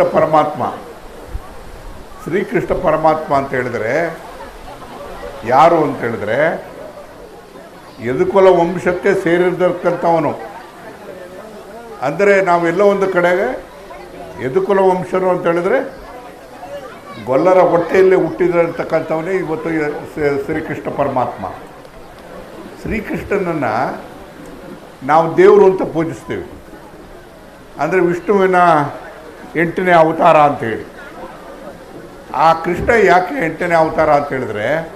ಶ್ರೀಕೃಷ್ಣ ಪರಮಾತ್ಮ. ಶ್ರೀಕೃಷ್ಣ ಪರಮಾತ್ಮ ಅಂತ ಹೇಳಿದ್ರೆ ಯಾರು ಅಂತ ಹೇಳಿದ್ರೆ ಎದುಕುಲ ವಂಶಕ್ಕೆ ಸೇರಿರ್ತಕ್ಕಂಥವನು. ಅಂದರೆ ನಾವೆಲ್ಲ ಒಂದು ಕಡೆಗೆ ಯದುಕುಲ ವಂಶರು ಅಂತ ಹೇಳಿದ್ರೆ ಗೊಲ್ಲರ ಹೊಟ್ಟೆಯಲ್ಲಿ ಹುಟ್ಟಿದಿರ್ತಕ್ಕಂಥವನೇ ಇವತ್ತು ಶ್ರೀ- ಶ್ರೀಕೃಷ್ಣ ಪರಮಾತ್ಮ. ಶ್ರೀಕೃಷ್ಣನನ್ನು ನಾವು ದೇವರು ಅಂತ ಪೂಜಿಸ್ತೀವಿ. ಅಂದರೆ ವಿಷ್ಣುವಿನ ಎಂಟನೇ ಅವತಾರ ಅಂತೇಳಿ ಆ ಕೃಷ್ಣ ಯಾಕೆ ಎಂಟನೇ ಅವತಾರ ಅಂತ ಹೇಳಿದ್ರೆ,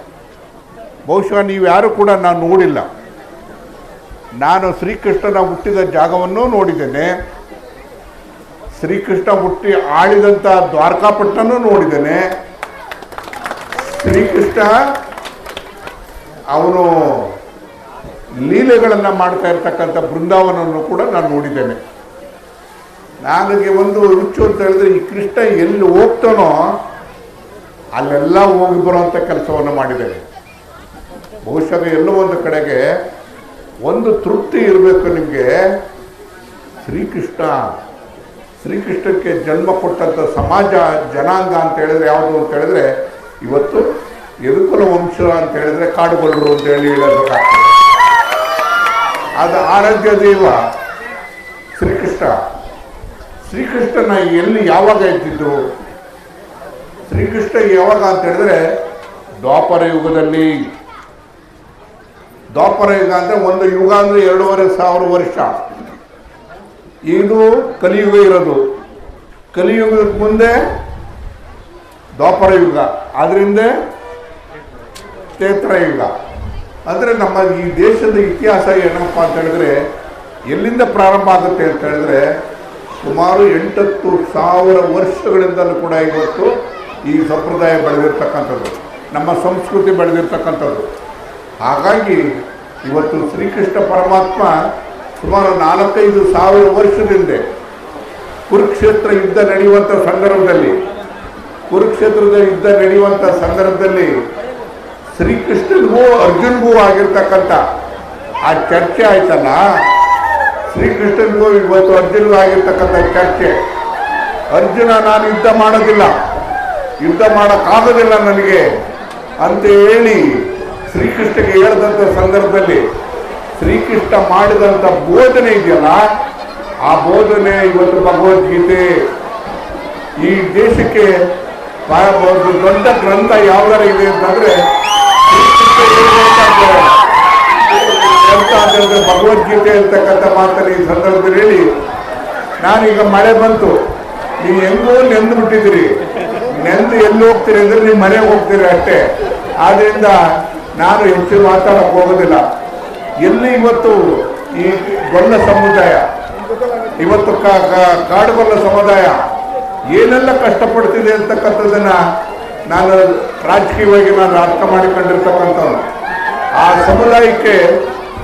ಬಹುಶಃ ನೀವು ಯಾರು ಕೂಡ ನಾನು ನೋಡಿಲ್ಲ. ನಾನು ಶ್ರೀಕೃಷ್ಣನ ಹುಟ್ಟಿದ ಜಾಗವನ್ನು ನೋಡಿದ್ದೇನೆ. ಶ್ರೀಕೃಷ್ಣ ಹುಟ್ಟಿ ಆಳಿದಂಥ ದ್ವಾರಕಾಪಟ್ಟನೂ ನೋಡಿದ್ದೇನೆ. ಶ್ರೀಕೃಷ್ಣ ಅವನು ಲೀಲೆಗಳನ್ನು ಮಾಡ್ತಾ ಇರ್ತಕ್ಕಂಥ ಬೃಂದಾವನವನ್ನು ಕೂಡ ನಾನು ನೋಡಿದ್ದೇನೆ. ನನಗೆ ಒಂದು ಹುಚ್ಚು ಅಂತ ಹೇಳಿದ್ರೆ ಈ ಕೃಷ್ಣ ಎಲ್ಲಿ ಹೋಗ್ತಾನೋ ಅಲ್ಲೆಲ್ಲ ಹೋಗಿ ಬರುವಂಥ ಕೆಲಸವನ್ನು ಮಾಡಿದ್ದೇನೆ. ಬಹುಶಃ ಎಲ್ಲೋ ಒಂದು ಕಡೆಗೆ ಒಂದು ತೃಪ್ತಿ ಇರಬೇಕು ನಿಮಗೆ. ಶ್ರೀಕೃಷ್ಣ, ಶ್ರೀಕೃಷ್ಣಕ್ಕೆ ಜನ್ಮ ಕೊಟ್ಟಂಥ ಸಮಾಜ, ಜನಾಂಗ ಅಂತ ಹೇಳಿದ್ರೆ ಯಾವುದು ಅಂತ ಹೇಳಿದ್ರೆ ಇವತ್ತು ಯದುಕುಲ ವಂಶ ಅಂತ ಹೇಳಿದ್ರೆ ಕಾಡುಗೊಲ್ಲರು ಅಂತ ಹೇಳಿ ಹೇಳಬೇಕಾಗ್ತದೆ. ಅದು ಆರಾಧ್ಯ ದೈವ ಶ್ರೀಕೃಷ್ಣ. ಶ್ರೀಕೃಷ್ಣನ ಎಲ್ಲಿ ಯಾವಾಗ ಇದ್ದಿದ್ದು ಶ್ರೀಕೃಷ್ಣ ಯಾವಾಗ ಅಂತ ಹೇಳಿದ್ರೆ ದ್ವಾಪರ ಯುಗದಲ್ಲಿ. ದ್ವಾಪರ ಯುಗ ಅಂದರೆ ಒಂದು ಯುಗ ಅಂದರೆ ಎರಡೂವರೆ ಸಾವಿರ ವರ್ಷ. ಇದು ಕಲಿಯುಗ ಇರೋದು. ಕಲಿಯುಗದ ಮುಂದೆ ದ್ವಾಪರ ಯುಗ ಅದರಿಂದ ಯುಗ. ಅಂದರೆ ನಮ್ಮ ಈ ದೇಶದ ಇತಿಹಾಸ ಏನಪ್ಪ ಅಂತ ಹೇಳಿದ್ರೆ ಎಲ್ಲಿಂದ ಪ್ರಾರಂಭ ಆಗುತ್ತೆ ಅಂತ ಹೇಳಿದ್ರೆ ಸುಮಾರು ಎಂಟತ್ತು ಸಾವಿರ ವರ್ಷಗಳಿಂದಲೂ ಕೂಡ ಇವತ್ತು ಈ ಸಂಪ್ರದಾಯ ಬೆಳೆದಿರ್ತಕ್ಕಂಥದ್ದು, ನಮ್ಮ ಸಂಸ್ಕೃತಿ ಬೆಳೆದಿರ್ತಕ್ಕಂಥದ್ದು. ಹಾಗಾಗಿ ಇವತ್ತು ಶ್ರೀಕೃಷ್ಣ ಪರಮಾತ್ಮ ಸುಮಾರು ನಾಲ್ಕೈದು ಸಾವಿರ ವರ್ಷದಿಂದ ಕುರುಕ್ಷೇತ್ರ ಯುದ್ಧ ನಡೆಯುವಂಥ ಸಂದರ್ಭದಲ್ಲಿ, ಕುರುಕ್ಷೇತ್ರದ ಯುದ್ಧ ನಡೆಯುವಂಥ ಸಂದರ್ಭದಲ್ಲಿ ಶ್ರೀಕೃಷ್ಣನಿಗೂ ಅರ್ಜುನ್ಗೂ ಆಗಿರ್ತಕ್ಕಂಥ ಆ ಚರ್ಚೆ ಆಯ್ತಲ್ಲ? ಶ್ರೀಕೃಷ್ಣನಿಗೂ ಇವತ್ತು ಅರ್ಜುನಿಗೂ ಆಗಿರ್ತಕ್ಕಂಥ ಚರ್ಚೆ ಅರ್ಜುನ ನಾನು ಯುದ್ಧ ಮಾಡೋದಿಲ್ಲ. ಯುದ್ಧ ಮಾಡೋಕ್ಕಾಗೋದಿಲ್ಲ ನನಗೆ ಅಂತ ಹೇಳಿ ಶ್ರೀಕೃಷ್ಣಗೆ ಹೇಳಿದಂಥ ಸಂದರ್ಭದಲ್ಲಿ ಶ್ರೀಕೃಷ್ಣ ಮಾಡಿದಂಥ ಬೋಧನೆ ಇದೆಯಲ್ಲ, ಆ ಬೋಧನೆ ಇವತ್ತು ಭಗವದ್ಗೀತೆ ಈ ದೇಶಕ್ಕೆ ಒಂದು ದೊಡ್ಡ ಗ್ರಂಥ ಯಾವ್ದಾರ ಇದೆ ಅಂತಂದ್ರೆ ಹೇಳಿದ್ರೆ ಭಗವದ್ಗೀತೆ ಅಂತಕ್ಕಂಥ ಮಾತನ್ನು ಈ ಸಂದರ್ಭದಲ್ಲಿ ಹೇಳಿ. ನಾನೀಗ ಮಳೆ ಬಂತು. ನೀವು ಹೆಂಗೋ ನೆಂದು ಬಿಟ್ಟಿದ್ದೀರಿ. ನೆಂದು ಎಲ್ಲಿ ಹೋಗ್ತೀರಿ ಅಂದ್ರೆ ನೀವು ಮನೆಗೆ ಹೋಗ್ತೀರಿ ಅಷ್ಟೇ. ಆದ್ರಿಂದ ನಾನು ಹೆಚ್ಚು ಮಾತಾಡಕ್ಕೆ ಹೋಗೋದಿಲ್ಲ. ಎಲ್ಲಿ ಇವತ್ತು ಈ ಗೊಲ್ಲ ಸಮುದಾಯ, ಇವತ್ತು ಕಾಡುಗೊಲ್ಲ ಸಮುದಾಯ ಏನೆಲ್ಲ ಕಷ್ಟಪಡ್ತಿದೆ ಅಂತಕ್ಕಂಥದ್ದನ್ನ ನಾನು ರಾಜಕೀಯವಾಗಿ ನಾನು ಅರ್ಥ ಮಾಡಿಕೊಂಡಿರ್ತಕ್ಕಂಥ ಆ ಸಮುದಾಯಕ್ಕೆ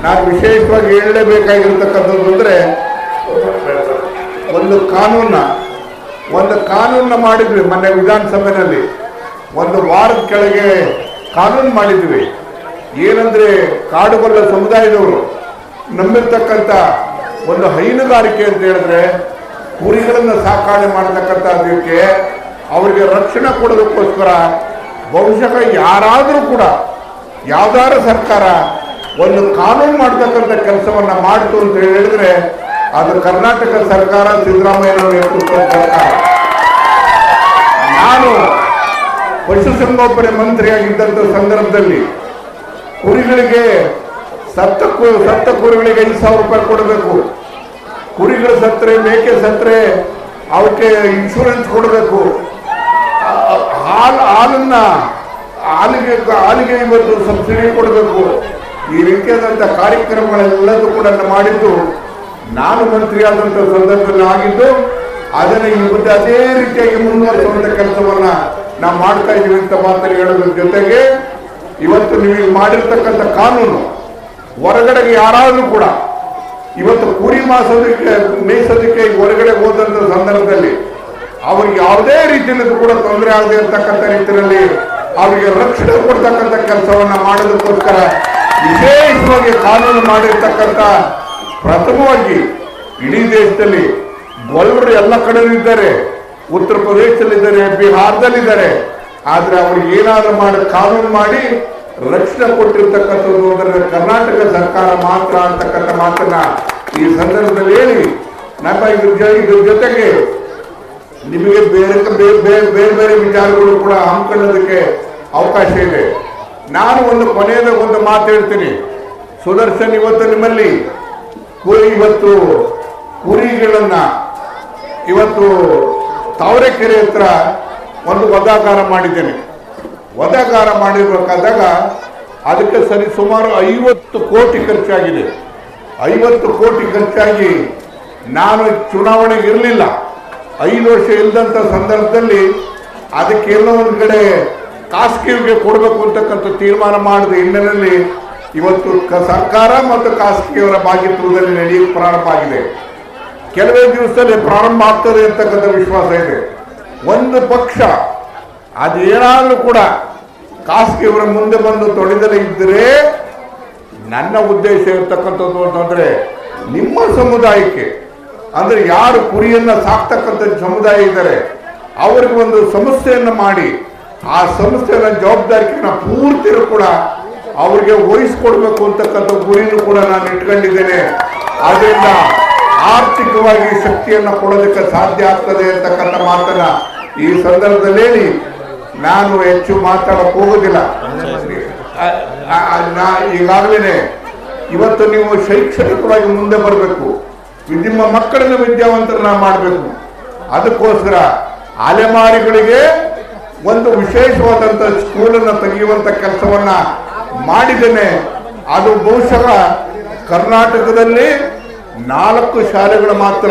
ನಾನು ವಿಶೇಷವಾಗಿ ಹೇಳಲೇಬೇಕಾಗಿರ್ತಕ್ಕಂಥದ್ದು ಅಂದರೆ ಒಂದು ಕಾನೂನ. ಒಂದು ಕಾನೂನ ಮಾಡಿದ್ವಿ ಮೊನ್ನೆ ವಿಧಾನಸಭೆಯಲ್ಲಿ. ಒಂದು ವಾರದ ಕೆಳಗೆ ಕಾನೂನು ಮಾಡಿದ್ವಿ. ಏನಂದ್ರೆ ಕಾಡುಗೊಲ್ಲ ಸಮುದಾಯದವರು ನಂಬಿರ್ತಕ್ಕಂಥ ಒಂದು ಹೈನುಗಾರಿಕೆ ಅಂತ ಹೇಳಿದ್ರೆ ಕುರಿಗಳನ್ನು ಸಾಕಾಣೆ ಮಾಡತಕ್ಕಂಥದ್ದಕ್ಕೆ ಅವರಿಗೆ ರಕ್ಷಣೆ ಕೊಡೋದಕ್ಕೋಸ್ಕರ ಬಹುಶಃ ಯಾರಾದರೂ ಕೂಡ ಯಾವ್ದಾರ ಸರ್ಕಾರ ಒಂದು ಕಾನೂನು ಮಾಡ್ತಕ್ಕಂಥ ಕೆಲಸವನ್ನ ಮಾಡ್ತು ಅಂತ ಹೇಳಿದ್ರೆ, ಅದು ಕರ್ನಾಟಕ ಸರ್ಕಾರ ಸಿದ್ದರಾಮಯ್ಯನವರ ನೇತೃತ್ವದ ಸರ್ಕಾರ. ನಾನು ಪಶುಸಂಗೋಪನೆ ಮಂತ್ರಿಯಾಗಿದ್ದಂಥ ಸಂದರ್ಭದಲ್ಲಿ ಕುರಿಗಳಿಗೆ ಸತ್ತ ಸತ್ತ ಕುರಿಗಳಿಗೆ ಐದು ಸಾವಿರ ರೂಪಾಯಿ ಕೊಡಬೇಕು. ಕುರಿಗಳು ಸತ್ತರೆ, ಮೇಕೆ ಸತ್ತರೆ, ಅವಕ್ಕೆ ಇನ್ಶೂರೆನ್ಸ್ ಕೊಡಬೇಕು. ಹಾಲು, ಹಾಲನ್ನ, ಹಾಲಿಗೆ ಹಾಲಿಗೆ ಇವತ್ತು ಸಬ್ಸಿಡಿ ಕೊಡಬೇಕು. ಈ ರೀತಿಯಾದಂಥ ಕಾರ್ಯಕ್ರಮಗಳೆಲ್ಲದೂ ಕೂಡ ಮಾಡಿದ್ದು, ನಾನು ಮಂತ್ರಿಯಾದಂಥ ಸಂದರ್ಭದಲ್ಲಿ ಆಗಿದ್ದು, ಅದನ್ನು ಇವತ್ತು ಅದೇ ರೀತಿಯಾಗಿ ಮುಂದುವರಿಸುವಂಥ ಕೆಲಸವನ್ನ ನಾವು ಮಾಡ್ತಾ ಇದ್ದೀವಿ ಅಂತ ಮಾತನ್ನು ಹೇಳೋದ್ರ ಜೊತೆಗೆ, ಇವತ್ತು ನೀವು ಮಾಡಿರ್ತಕ್ಕಂಥ ಕಾನೂನು, ಹೊರಗಡೆಗೆ ಯಾರಾದರೂ ಕೂಡ, ಇವತ್ತು ಕುರಿ ಮಾಸೋದಕ್ಕೆ, ಮೇಯಿಸೋದಕ್ಕೆ ಹೊರಗಡೆ ಹೋದಂಥ ಸಂದರ್ಭದಲ್ಲಿ, ಅವ್ರಿಗೆ ಯಾವುದೇ ರೀತಿಯಲ್ಲಿ ಕೂಡ ತೊಂದರೆ ಆಗದೆ ಇರತಕ್ಕಂಥ ರೀತಿಯಲ್ಲಿ ಅವರಿಗೆ ರಕ್ಷಣೆ ಕೊಡ್ತಕ್ಕಂಥ ಕೆಲಸವನ್ನ ಮಾಡೋದಕ್ಕೋಸ್ಕರ ವಿಶೇಷವಾಗಿ ಕಾನೂನು ಮಾಡಿರ್ತಕ್ಕಂಥ ಪ್ರಥಮವಾಗಿ ಇಡೀ ದೇಶದಲ್ಲಿ ಗೊಲ್ಲರು ಎಲ್ಲ ಕಡೆ ಇದ್ದಾರೆ. ಉತ್ತರ ಪ್ರದೇಶದಲ್ಲಿದ್ದಾರೆ, ಬಿಹಾರದಲ್ಲಿದ್ದಾರೆ. ಆದರೆ ಅವ್ರಿಗೆ ಏನಾದರೂ ಮಾಡಿ ಕಾನೂನು ಮಾಡಿ ರಕ್ಷಣೆ ಕೊಟ್ಟಿರ್ತಕ್ಕಂಥದ್ದು ಅಂದರೆ ಕರ್ನಾಟಕ ಸರ್ಕಾರ ಮಾತ್ರ ಅಂತಕ್ಕಂಥ ಮಾತನ್ನ ಈ ಸಂದರ್ಭದಲ್ಲಿ ಹೇಳಿ, ನಮ್ಮ ಇದ್ರ ಜೊತೆಗೆ ನಿಮಗೆ ಬೇರೆ ಬೇರೆ ಬೇರೆ ಬೇರೆ ವಿಚಾರಗಳು ಕೂಡ ಹಮ್ಮಿಕೊಳ್ಳೋದಕ್ಕೆ ಅವಕಾಶ ಇದೆ. ನಾನು ಒಂದು ಕೊನೆಯದ ಒಂದು ಮಾತು ಹೇಳ್ತೀನಿ. ಸುದರ್ಶನ್ ಇವತ್ತು ನಿಮ್ಮಲ್ಲಿ ಕುರಿ ಇವತ್ತು ಕುರಿಗಳನ್ನ ಇವತ್ತು ತಾವರೆಕೆರೆ ಹತ್ರ ಒಂದು ವಧಾಕಾರ ಮಾಡಿದ್ದೇನೆ. ವಧಾಕಾರ ಮಾಡಿರ್ಬೇಕಾದಾಗ ಅದಕ್ಕೆ ಸರಿ ಸುಮಾರು ಐವತ್ತು ಕೋಟಿ ಖರ್ಚಾಗಿದೆ. ಐವತ್ತು ಕೋಟಿ ಖರ್ಚಾಗಿ ನಾನು ಚುನಾವಣೆಗೆ ಇರಲಿಲ್ಲ. ಐದು ವರ್ಷ ಇಲ್ಲದಂಥ ಸಂದರ್ಭದಲ್ಲಿ ಅದಕ್ಕೆ ಎಲ್ಲೋ ಒಂದು ಕಡೆ ಖಾಸಗಿಯವರಿಗೆ ಕೊಡಬೇಕು ಅಂತಕ್ಕಂಥ ತೀರ್ಮಾನ ಮಾಡಿದ ಹಿನ್ನೆಲೆಯಲ್ಲಿ ಇವತ್ತು ಸರ್ಕಾರ ಮತ್ತು ಖಾಸಗಿಯವರ ಭಾಗಿತ್ವದಲ್ಲಿ ನಡೆಯಲು ಪ್ರಾರಂಭ ಆಗಿದೆ. ಕೆಲವೇ ದಿವಸದಲ್ಲಿ ಪ್ರಾರಂಭ ಆಗ್ತದೆ ಅಂತಕ್ಕಂಥ ವಿಶ್ವಾಸ ಇದೆ. ಒಂದು ಪಕ್ಷ ಅದೇನಾದರೂ ಕೂಡ ಖಾಸಗಿಯವರ ಮುಂದೆ ಬಂದು ತೊಳೆದಲೇ ಇದ್ದರೆ ನನ್ನ ಉದ್ದೇಶ ಇರ್ತಕ್ಕಂಥದ್ದು ಅಂತಂದರೆ ನಿಮ್ಮ ಸಮುದಾಯಕ್ಕೆ, ಅಂದರೆ ಯಾರು ಕುರಿಯನ್ನು ಸಾಕ್ತಕ್ಕಂಥ ಸಮುದಾಯ ಇದ್ದಾರೆ, ಅವ್ರಿಗೆ ಒಂದು ಸಮಸ್ಯೆಯನ್ನು ಮಾಡಿ ಆ ಸಂಸ್ಥೆಯ ಜವಾಬ್ದಾರಿನ ಪೂರ್ತಿರು ಕೂಡ ಅವ್ರಿಗೆ ವಹಿಸ್ಕೊಡ್ಬೇಕು ಅಂತಕ್ಕಂಥ ಗುರಿನೂ ಕೂಡ ನಾನು ಇಟ್ಕೊಂಡಿದ್ದೇನೆ. ಆದ್ರಿಂದ ಆರ್ಥಿಕವಾಗಿ ಶಕ್ತಿಯನ್ನು ಕೊಡೋದಕ್ಕೆ ಸಾಧ್ಯ ಆಗ್ತದೆ ಅಂತಕ್ಕಂಥ ಮಾತನ್ನ ಈ ಸಂದರ್ಭದಲ್ಲಿ ನಾನು ಹೆಚ್ಚು ಮಾತಾಡಕ್ ಹೋಗೋದಿಲ್ಲ. ಈಗಾಗಲೇ ಇವತ್ತು ನೀವು ಶೈಕ್ಷಣಿಕವಾಗಿ ಮುಂದೆ ಬರಬೇಕು. ನಿಮ್ಮ ಮಕ್ಕಳನ್ನ ವಿದ್ಯಾವಂತರನ್ನ ಮಾಡಬೇಕು. ಅದಕ್ಕೋಸ್ಕರ ಅಲೆಮಾರಿಗಳಿಗೆ ಒಂದು ವಿಶೇಷವಾದಂಥ ಸ್ಕೂಲನ್ನು ತೆಗೆಯುವಂತ ಕೆಲಸವನ್ನ ಮಾಡಿದ್ದೇನೆ. ಅದು ಬಹುಶಃ ಕರ್ನಾಟಕದಲ್ಲಿ ನಾಲ್ಕು ಶಾಲೆಗಳು ಮಾತ್ರ.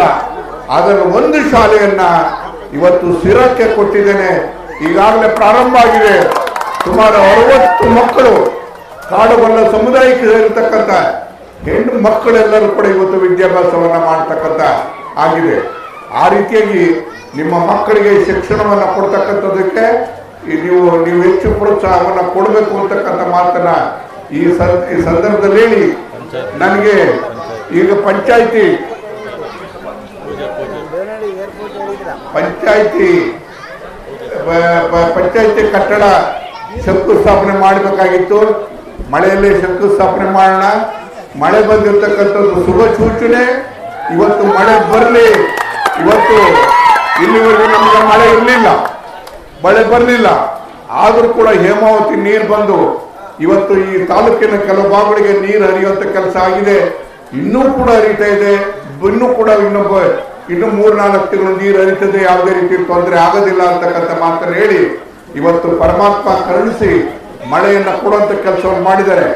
ಅದರ ಒಂದು ಶಾಲೆಯನ್ನ ಇವತ್ತು ಸಿರಕ್ಕೆ ಕೊಟ್ಟಿದ್ದೇನೆ. ಈಗಾಗಲೇ ಪ್ರಾರಂಭ ಆಗಿದೆ. ಸುಮಾರು ಅರವತ್ತು ಮಕ್ಕಳು ಕಾಡುಗೊಲ್ಲ ಸಮುದಾಯಕ್ಕೆ ಸೇರಿರ್ತಕ್ಕಂಥ ಹೆಣ್ಣು ಮಕ್ಕಳೆಲ್ಲರೂ ಕೂಡ ಇವತ್ತು ವಿದ್ಯಾಭ್ಯಾಸವನ್ನ ಮಾಡ್ತಕ್ಕಂಥ ಆಗಿದೆ. ಆ ರೀತಿಯಾಗಿ ನಿಮ್ಮ ಮಕ್ಕಳಿಗೆ ಶಿಕ್ಷಣವನ್ನು ಕೊಡ್ತಕ್ಕಂಥದಕ್ಕೆ ನೀವು ನೀವು ಹೆಚ್ಚು ಪ್ರೋತ್ಸಾಹವನ್ನು ಕೊಡಬೇಕು ಅಂತಕ್ಕಂಥ ಮಾತನ್ನ ಈ ಸಂದರ್ಭದಲ್ಲಿ ಹೇಳಿ. ನನಗೆ ಈಗ ಪಂಚಾಯಿತಿ. ಪಂಚಾಯಿತಿ ಪಂಚಾಯಿತಿ ಕಟ್ಟಡ ಶಂಕುಸ್ಥಾಪನೆ ಮಾಡಬೇಕಾಗಿತ್ತು. ಮಳೆಯಲ್ಲೇ ಶಂಕುಸ್ಥಾಪನೆ ಮಾಡೋಣ. ಮಳೆ ಬಂದಿರತಕ್ಕಂಥದ್ದು ಶುಭ ಸೂಚನೆ. ಇವತ್ತು ಮಳೆ ಬರಲಿ. ಇವತ್ತು ಇಲ್ಲಿವರೆಗೂ ನಮಗೆ ಮಳೆ ಇರಲಿಲ್ಲ. ಮಳೆ ಬರಲಿಲ್ಲ. ಆದರೂ ಕೂಡ ಹೇಮಾವತಿ ನೀರು ಬಂದು ಇವತ್ತು ಈ ತಾಲೂಕಿನ ಕೆಲವು ಭಾಗಗಳಿಗೆ ನೀರು ಹರಿಯುವಂತ ಕೆಲಸ ಆಗಿದೆ. ಇನ್ನೂ ಕೂಡ ಹರಿತಾ ಇದೆ. ಇನ್ನೂ ಕೂಡ ಇನ್ನೊಬ್ಬ ಇನ್ನು ಮೂರ್ನಾಲ್ಕು ತಿಂಗಳು ನೀರು ಹರಿತದೆ. ಯಾವುದೇ ರೀತಿ ತೊಂದರೆ ಆಗೋದಿಲ್ಲ ಅಂತಕ್ಕಂಥ ಮಾತನ್ನು ಹೇಳಿ ಇವತ್ತು ಪರಮಾತ್ಮ ಕರುಣಿಸಿ ಮಳೆಯನ್ನ ಕೊಡುವಂತ ಕೆಲಸವನ್ನು ಮಾಡಿದ್ದಾರೆ.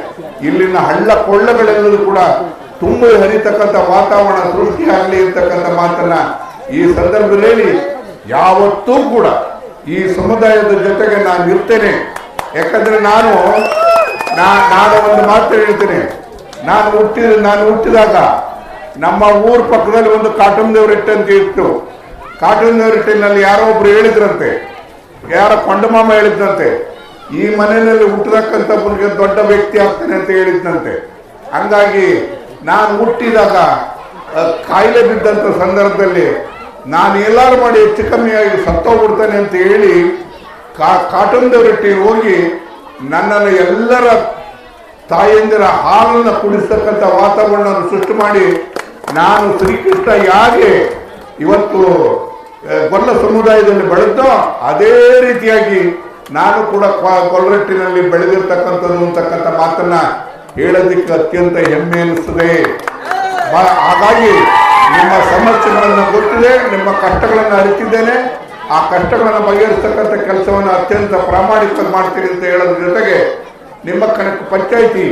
ಇಲ್ಲಿನ ಹಳ್ಳ ಕೊಳ್ಳಗಳೆಲ್ಲರೂ ಕೂಡ ತುಂಬಿ ಹರಿತಕ್ಕಂಥ ವಾತಾವರಣ ಸೃಷ್ಟಿಯಾಗಲಿ ಅಂತಕ್ಕಂಥ ಮಾತನ್ನ ಈ ಸಂದರ್ಭದಲ್ಲಿ ಯಾವತ್ತೂ ಕೂಡ ಈ ಸಮುದಾಯದ ಜೊತೆಗೆ ನಾನು ಇರ್ತೇನೆ. ಯಾಕಂದ್ರೆ ನಾನು ನಾನು ಒಂದು ಮಾತು ಹೇಳ್ತೇನೆ. ನಾನು ಹುಟ್ಟಿದ, ನಾನು ಹುಟ್ಟಿದಾಗ ನಮ್ಮ ಊರ ಪಕ್ಕದಲ್ಲಿ ಒಂದು ಕಾಟನ್ ದೇವರಟ್ಟೆ ಅಂತ ಇತ್ತು ಕಾಟನ್ ದೇವರಟ್ಟೆನಲ್ಲಿ ಯಾರೋ ಒಬ್ರು ಹೇಳಿದ್ರಂತೆ. ಯಾರೋ ಕೊಂಡಮಾಮ ಹೇಳಿದ್ರಂತೆ. ಈ ಮನೆಯಲ್ಲಿ ಹುಟ್ಟತಕ್ಕಂಥವ್ರಿಗೆ ದೊಡ್ಡ ವ್ಯಕ್ತಿ ಆಗ್ತಾನೆ ಅಂತ ಹೇಳಿದ್ನಂತೆ. ಹಂಗಾಗಿ ನಾನು ಹುಟ್ಟಿದಾಗ ಕಾಯಿಲೆ ಬಿದ್ದಂಥ ಸಂದರ್ಭದಲ್ಲಿ ನಾನು ಎಲ್ಲಾರು ಮಾಡಿ ಹೆಚ್ಚು ಕಮ್ಮಿಯಾಗಿ ಸತ್ತೋಗ್ಬಿಡ್ತಾನೆ ಅಂತ ಹೇಳಿ ಕಾ ಕಾಟನ್ ದೇವರಟ್ಟಿಗೆ ಹೋಗಿ ನನ್ನನ್ನು ಎಲ್ಲರ ತಾಯಂದಿರ ಹಾಲನ್ನು ಕುಡಿಸ್ತಕ್ಕಂಥ ವಾತಾವರಣವನ್ನು ಸೃಷ್ಟಿ ಮಾಡಿ ನಾನು ಶ್ರೀಕೃಷ್ಣ ಯಾಕೆ ಇವತ್ತು ಗೊಲ್ಲ ಸಮುದಾಯದಲ್ಲಿ ಬೆಳೆದೋ ಅದೇ ರೀತಿಯಾಗಿ ನಾನು ಕೂಡ ಕೊಲ್ಲರಟ್ಟಿನಲ್ಲಿ ಬೆಳೆದಿರ್ತಕ್ಕಂಥದ್ದು ಅಂತಕ್ಕಂಥ ಮಾತನ್ನ ಹೇಳೋದಿಕ್ಕೆ ಅತ್ಯಂತ ಹೆಮ್ಮೆ ಅನಿಸ್ತದೆ. ಹಾಗಾಗಿ ನಿಮ್ಮ ಸಮಸ್ಯೆಗಳನ್ನು ಗೊತ್ತಿದೆ, ನಿಮ್ಮ ಕಷ್ಟಗಳನ್ನು ಅರಿತಿದ್ದೇನೆ. ಆ ಕಷ್ಟಗಳನ್ನು ಬಗೆಹರಿಸ್ತಕ್ಕಂಥ ಕೆಲಸವನ್ನು ಅತ್ಯಂತ ಪ್ರಾಮಾಣಿಕ ಮಾಡ್ತೀರಿ ಅಂತ ಹೇಳೋದ್ರ ಜೊತೆಗೆ ನಿಮ್ಮ ಕನಕ ಪಂಚಾಯಿತಿ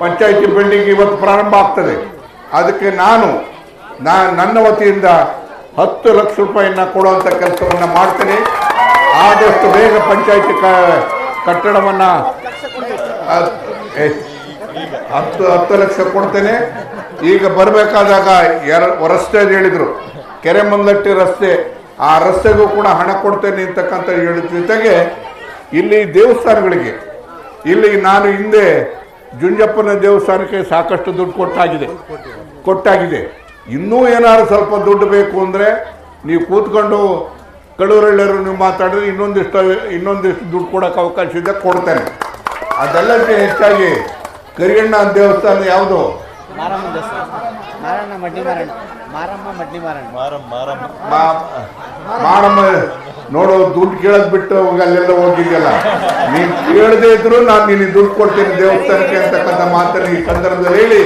ಪಂಚಾಯಿತಿ ಬಿಲ್ಡಿಂಗ್ ಇವತ್ತು ಪ್ರಾರಂಭ ಆಗ್ತದೆ. ಅದಕ್ಕೆ ನಾನು, ನಾ, ನನ್ನ ವತಿಯಿಂದ ಹತ್ತು ಲಕ್ಷ ರೂಪಾಯಿಯನ್ನು ಕೊಡುವಂಥ ಕೆಲಸವನ್ನು ಮಾಡ್ತೀನಿ. ಆದಷ್ಟು ಬೇಗ ಪಂಚಾಯಿತಿ ಕಟ್ಟಡವನ್ನು ಹತ್ತು ಹತ್ತು ಲಕ್ಷ ಕೊಡ್ತೇನೆ. ಈಗ ಬರಬೇಕಾದಾಗ ಎರ ರಸ್ತೆ ಹೇಳಿದರು. ಕೆರೆ ಮುಂದಟ್ಟಿ ರಸ್ತೆ. ಆ ರಸ್ತೆಗೂ ಕೂಡ ಹಣ ಕೊಡ್ತೇನೆ ಅಂತಕ್ಕಂಥ ಹೇಳಿದ ಜೊತೆಗೆ ಇಲ್ಲಿ ದೇವಸ್ಥಾನಗಳಿಗೆ, ಇಲ್ಲಿ ನಾನು ಹಿಂದೆ ಜುಂಜಪ್ಪನ ದೇವಸ್ಥಾನಕ್ಕೆ ಸಾಕಷ್ಟು ದುಡ್ಡು ಕೊಟ್ಟಾಗಿದೆ. ಕೊಟ್ಟಾಗಿದೆ. ಇನ್ನೂ ಏನಾದ್ರು ಸ್ವಲ್ಪ ದುಡ್ಡು ಬೇಕು ಅಂದರೆ ನೀವು ಕೂತ್ಕೊಂಡು ಕಡೂರಳ್ಳರು ನೀವು ಮಾತಾಡಿದ್ರೆ ಇನ್ನೊಂದಿಷ್ಟು ಇನ್ನೊಂದಿಷ್ಟು ದುಡ್ಡು ಕೊಡೋಕೆ ಅವಕಾಶ ಇದೆ, ಕೊಡ್ತೇನೆ. ಅದೆಲ್ಲಕ್ಕೆ ಹೆಚ್ಚಾಗಿ ಕರಿಗಣ್ಣ ದೇವಸ್ಥಾನ ಯಾವುದು? ಮಾರಮ್ಮ ದಸ ಮಾರಣ್ಣ ಮಡ್ಡಿ ಮಾರಣ್ಣ. ಮಾರಮ್ಮ ಮಡ್ಡಿ ಮಾರಣ್ಣ. ಮಾರಮ್ಮ ಮಾರಮ್ಮ. ಮಾರಮ್ಮ ನೋಡು ದುಡ್ಡು ಕೇಳದ್ ಬಿಟ್ಟು ಅವಾಗ ಅಲ್ಲೆಲ್ಲ ಹೋಗಿದ್ಯಲ್ಲ. ನೀನ್ ಕೇಳದೆ ಇದ್ರು ನಾನು ನಿನ್ನ ದುಡ್ಡು ಕೊಡ್ತೀನಿ ದೇವಸ್ಥಾನಕ್ಕೆ ಅಂತಕ್ಕಂಥ ಮಾತನ್ನು ಈ ಸಂದರ್ಭದಲ್ಲಿ ಹೇಳಿ.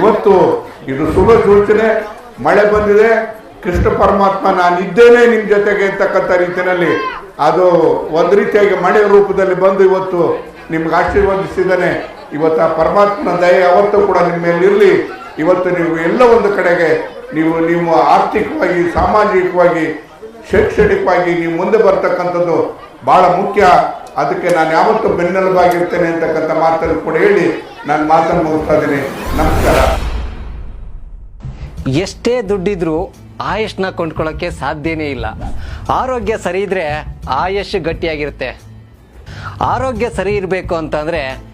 ಇವತ್ತು ಇದು ಶುಭ ಸೂಚನೆ. ಮಳೆ ಬಂದಿದೆ. ಕೃಷ್ಣ ಪರಮಾತ್ಮ ನಾನು ಇದ್ದೇನೆ ನಿಮ್ ಜೊತೆಗೆ ಅಂತಕ್ಕಂಥ ರೀತಿಯಲ್ಲಿ. ಅದು ಒಂದು ರೀತಿಯಾಗಿ ಮಳೆ ರೂಪದಲ್ಲಿ ಬಂದು ಇವತ್ತು ನಿಮ್ಗೆ ಆಶೀರ್ವದಿಸಿದ್ದಾನೆ. ಇವತ್ತು ಆ ಪರಮಾತ್ಮನ ದಯೆ ಅವತ್ತು ಕೂಡ ನಿಮ್ಮ ಮೇಲೆ ಇರಲಿ ಇವತ್ತು ನೀವು ಎಲ್ಲ ಒಂದು ಕಡೆಗೆ ನೀವು ನೀವು ಆರ್ಥಿಕವಾಗಿ, ಸಾಮಾಜಿಕವಾಗಿ, ಶೈಕ್ಷಣಿಕವಾಗಿ ನೀವು ಮುಂದೆ ಬರ್ತಕ್ಕಂಥದ್ದು ಬಹಳ ಮುಖ್ಯ. ಅದಕ್ಕೆ ನಾನು ಯಾವತ್ತೂ ಬೆನ್ನೆಲುಬಾಗಿರ್ತೇನೆ ಅಂತಕ್ಕಂಥ ಮಾತನ್ನು ಕೂಡ ಹೇಳಿ ನಾನು ಮಾತನ್ನು ಮುಗಿಸ್ತಾ ಇದ್ದೀನಿ. ನಮಸ್ಕಾರ. ಎಷ್ಟೇ ದುಡ್ಡಿದ್ರೂ ಆಯುಷ್ನ ಕೊಂಡ್ಕೊಳ್ಳೋಕ್ಕೆ ಸಾಧ್ಯನೇ ಇಲ್ಲ. ಆರೋಗ್ಯ ಸರಿ ಇದ್ರೆ ಆಯುಷ್ ಗಟ್ಟಿಯಾಗಿರುತ್ತೆ. ಆರೋಗ್ಯ ಸರಿ ಇರಬೇಕು ಅಂತಂದ್ರೆ